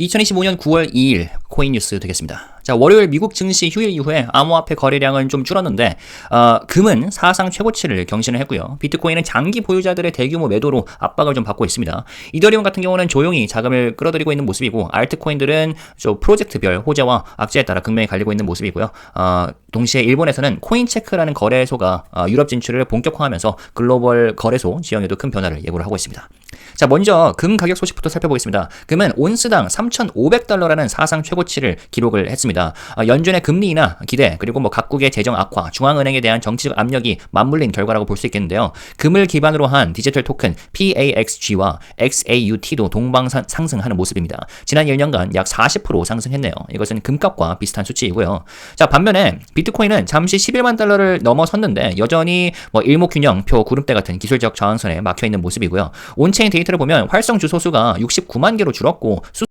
2025년 9월 2일 코인 뉴스 되겠습니다. 자, 월요일 미국 증시 휴일 이후에 암호화폐 거래량은 좀 줄었는데 어, 금은 사상 최고치를 경신을 했고요. 비트코인은 장기 보유자들의 대규모 매도로 압박을 좀 받고 있습니다. 이더리움 같은 경우는 조용히 자금을 끌어들이고 있는 모습이고 알트코인들은 저 프로젝트별 호재와 악재에 따라 극명히 갈리고 있는 모습이고요. 어, 동시에 일본에서는 코인체크라는 거래소가 어, 유럽 진출을 본격화하면서 글로벌 거래소 지형에도 큰 변화를 예고를 하고 있습니다. 자, 먼저 금 가격 소식부터 살펴보겠습니다. 금은 온스당 3,500달러라는 사상 최고치를 기록을 했습니다. 어, 연준의 금리 인하 기대 그리고 뭐 각국의 재정 악화, 중앙은행에 대한 정치적 압력이 맞물린 결과라고 볼 수 있겠는데요. 금을 기반으로 한 디지털 토큰 PAXG와 XAUT도 동방 상승하는 모습입니다. 지난 1년간 약 40% 상승했네요. 이것은 금값과 비슷한 수치이고요. 자, 반면에 비트코인은 잠시 11만 달러를 넘어섰는데 여전히 뭐 일목균형, 표, 구름대 같은 기술적 저항선에 막혀 있는 모습이고요. 온체인 데이터 를 보면 활성 주소 수가 69만 개로 줄었고 수